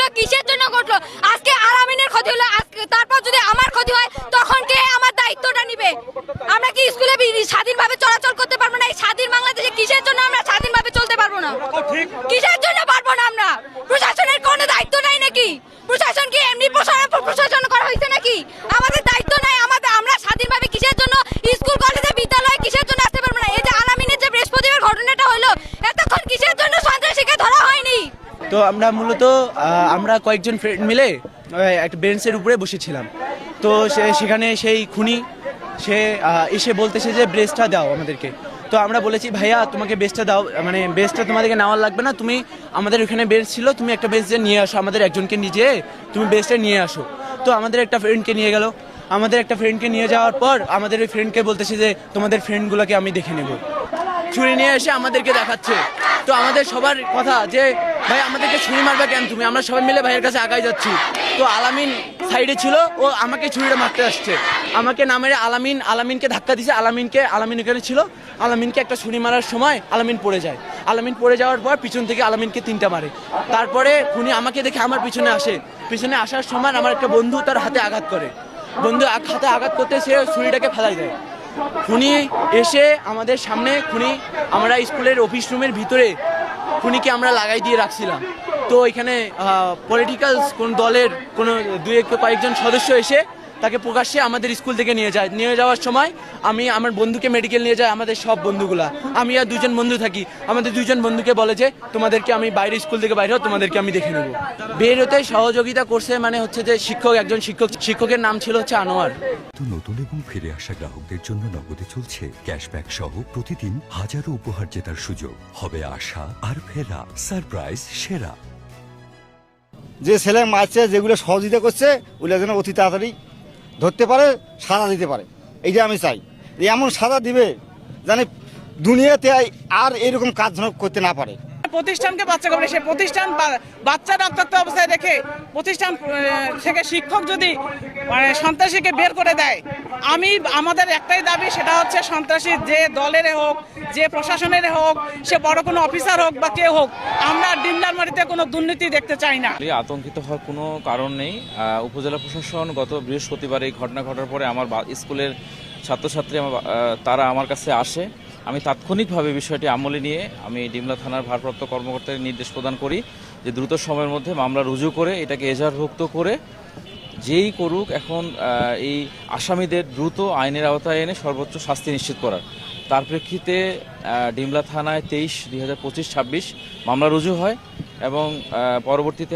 ঘটলো? কিসের জন্য ঘটলো? আজকে আরামিনের ক্ষতি হলো। আজকে তারপর যদি আমার ক্ষতি হয় তখন কে আমার দায়িত্বটা নিবে? আমরা কি স্কুলে স্বাধীনভাবে চলাচল করতে পারব না? এই স্বাধীন বাংলাদেশে কিসের জন্য আমরা স্বাধীনভাবে চলতে পারব না? কিসের জন্য পারব না আমরা? প্রশাসনের কোনো দায়িত্ব নাই নাকি? প্রশাসন কি এমনি প্রশাসন করা হয়েছে নাকি? আমাদের তো আমরা মূলত আমরা কয়েকজন ফ্রেন্ড মিলে একটা বেঞ্চের উপরে বসেছিলাম। তো সে- সেখানে সেই খুনি, সে এসে বলতেছে যে ব্রেসটা দাও আমাদেরকে। তো আমরা বলেছি, ভাইয়া, তোমাকে বেসটা দাও মানে বেসটা তোমাদেরকে নেওয়ার লাগবে না। তুমি, আমাদের ওখানে বেঞ্চ ছিল, তুমি একটা বেঞ্চ নিয়ে আসো, আমাদের একজনকে নিজে তুমি বেসটা নিয়ে আসো। তো আমাদের একটা ফ্রেন্ডকে নিয়ে গেল। আমাদের একটা ফ্রেন্ডকে নিয়ে যাওয়ার পর, আমাদের ওই ফ্রেন্ডকে বলতেছে যে, তোমাদের ফ্রেন্ডগুলোকে আমি দেখে নেব। ছুরি নিয়ে এসে আমাদেরকে দেখাচ্ছে। তো আমাদের সবার কথা যে ভাই, আমাদেরকে ছুরি মারবে কেন তুমি? আমরা সবাই মিলে ভাইয়ের কাছে আগাই যাচ্ছি। তো আলামিন সাইডে ছিল, ও আমাকে ছুরিটা মারতে আসছে। আমাকে না মেরে আলামিন, আলামিনকে ধাক্কা দিছে, আলামিনকে, আলামিন ওখানে ছিল। আলামিনকে একটা ছুরি মারার সময় আলামিন পড়ে যায়। আলামিন পড়ে যাওয়ার পর পিছন থেকে আলামিনকে তিনটা মারে। তারপরে খুনি আমাকে দেখে আমার পিছনে আসে। পিছনে আসার সময় আমার একটা বন্ধু তার হাতে আঘাত করে। বন্ধু হাতে আঘাত করতে সে ছুরিটাকে ফেলাই দেয়। খুনি এসে আমাদের সামনে, খুনি আমরা স্কুলের অফিস রুমের ভিতরে খুনিকে আমরা লাগাই দিয়ে রাখছিলাম। তো এখানে পলিটিক্যাল কোন দলের কোন এক কয়েকজন সদস্য এসে তাকে প্রকাশ্যে আমাদের স্কুল থেকে নিয়ে যায়। নিয়ে যাওয়ার সময় আমি আমার বন্ধুকে মেডিকেল নিয়ে যাই আমাদের সব বন্ধুগুলা। আমি আর দুজন বন্ধু থাকি। আমাদের দুজন বন্ধুকে বলে যে তোমাদেরকে আমি বাইরে স্কুল থেকে বাইরে তোমাদেরকে আমি দেখে নেব। বের হতে সহযোগিতা করছে মানে হচ্ছে যে শিক্ষক একজন শিক্ষক। শিক্ষকের নাম ছিল হচ্ছে আনোয়ার। নতুন এবং ফিরে আসা গ্রাহকদের জন্য নগদে চলছে ক্যাশব্যাক সহ প্রতিদিন হাজারো উপহার জেতার সুযোগ। হবে আশা আর ফেরা সারপ্রাইজ সেরা। যে ছেলে মারছে যেগুলো সহযোগিতা করছে ওগুলো যেন অতি তাড়াতাড়ি ধরতে পারে, সাজা দিতে পারে। এইটা আমি চাই। এমন সাজা দিবে, জানি দুনিয়াতে আর এরকম কাজ করতে না পারে। প্রতিষ্ঠানকে বাচ্চা করে সে প্রতিষ্ঠান বাচ্চা রক্তাক্ত অবস্থায় রেখে প্রতিষ্ঠান থেকে শিক্ষক যদি মানে সন্ত্রাসীকে বের করে দেয়, আমি, আমাদের একটাই দাবি, সেটা হচ্ছে সন্ত্রাসী যে দলের হোক, যে প্রশাসনের হোক, সে বড় কোনো অফিসার হোক বা কে হোক, আমরা ডিমলারমারিতে কোনো দুর্নীতি দেখতে চাই না। আতঙ্কিত হওয়ার কোনো কারণ নেই। উপজেলা প্রশাসন গত বৃহস্পতিবার এই ঘটনা ঘটার পরে আমার স্কুলের ছাত্রছাত্রী তারা আমার কাছে আসে। আমি তাৎক্ষণিকভাবে বিষয়টি আমলে নিয়ে আমি ডিমলা থানার ভারপ্রাপ্ত কর্মকর্তাকে নির্দেশ প্রদান করি যে দ্রুত সময়ের মধ্যে মামলা রুজু করে এটাকে এজাহারভুক্ত করে যেই করুক এখন এই আসামিদের দ্রুত আইনের আওতায় এনে সর্বোচ্চ শাস্তি নিশ্চিত করার। তার প্রেক্ষিতে ডিমলা থানায় তেইশ দুই হাজার পঁচিশ ছাব্বিশ মামলা রুজু হয় এবং পরবর্তীতে